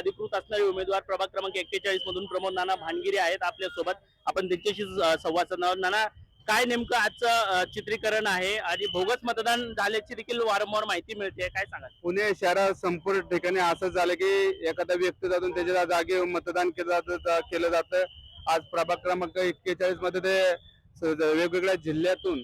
अधिकृत असणारे उमेदवार प्रभाग क्रमांक एक्केचाळीस मधून प्रमोद नाना भानगिरे आहेत आपल्यासोबत आपण त्यांच्याशी संवाद साधणार नाना काय नेमकं आजचं चित्रीकरण आहे? आणि भोगस मतदान झाल्याची देखील वारंवार माहिती मिळते. काय सांगा पुणे शहरात संपूर्ण ठिकाणी असं झालं की एखादा व्यक्ती जातून त्याच्या जागे मतदान केलं जातं केलं जातं. आज प्रभाग क्रमांक एक्केचाळीसमध्ये ते वेगवेगळ्या जिल्ह्यातून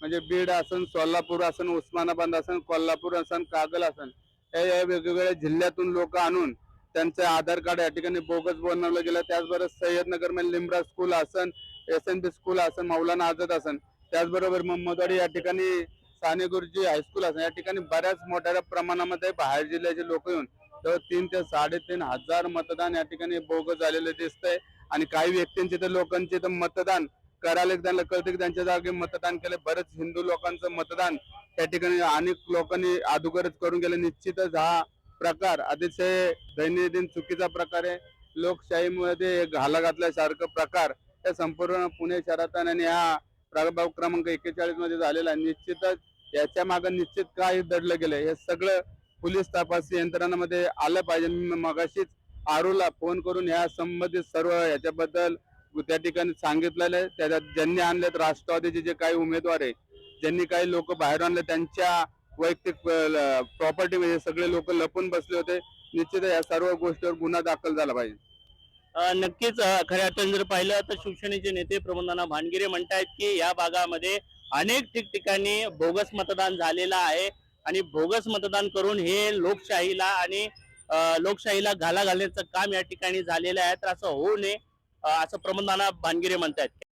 म्हणजे बीड असन सोलापूर असन उस्मानाबाद असन कोल्हापूर असन कागल असन या वेगवेगळ्या जिल्ह्यातून लोक आणून त्यांचं आधार कार्ड या ठिकाणी बोगस बनवलं गेलं. त्याचबरोबर सय्यदनगरमध्ये मध्ये स्कूल असन एस एन बी स्कूल असन मौलाना आझाद असन. त्याचबरोबर मोहम्मदवाडी या ठिकाणी साने गुरुजी हायस्कूल असन. या ठिकाणी बऱ्याच मोठ्या प्रमाणामध्ये बाहेर जिल्ह्याचे लोक येऊन तर तीन ते साडेतीन हजार मतदान या ठिकाणी बोगस झालेलं दिसतंय. आणि काही व्यक्तींचे तर लोकांचे तर मतदान करायला त्यांना कळतं की त्यांच्या जागी मतदान केले. बरेच हिंदू लोकांचं मतदान त्या ठिकाणी अनेक लोकांनी अधोगरच करून गेले. निश्चितच हा प्रकार अतिशय दैनंदिन चुकीचा प्रकार आहे. लोकशाहीमध्ये घाला घातल्यासारखं प्रकार या संपूर्ण पुणे शहरात आणि या प्रभाग क्रमांक एक्केचाळीसमध्ये झालेला निश्चितच याच्या मागे निश्चित काय दडलं गेलं हे सगळं पोलीस तपास यंत्रणामध्ये आलं पाहिजे. मी मगाशीच आरूला फोन करून या संबंधित सर्व याच्याबद्दल त्या ठिकाणी सांगितलेलं आहे. त्याच्यात ज्यांनी आणलेत राष्ट्रवादीचे जे काही उमेदवार आहे ज्यांनी काही लोक बाहेर आणले त्यांच्या वैयक्तिक प्रॉपर्टी म्हणजे सगळे लोक लपून बसले होते. निश्चित या सर्व गोष्टीवर गुन्हा दाखल झाला पाहिजे. नक्कीच खऱ्या अर्थाने जर पाहिलं तर शिवसेनेचे नेते प्रमोद भानगिरे म्हणतायत की या भागामध्ये अनेक ठिकठिकाणी बोगस मतदान झालेलं आहे. आणि बोगस मतदान करून हे लोकशाहीला आणि लोकशाहीला घाला घालण्याचं काम या ठिकाणी झालेलं आहे. तर असं होऊ नये असं प्रमोद भानगिरे म्हणतायत.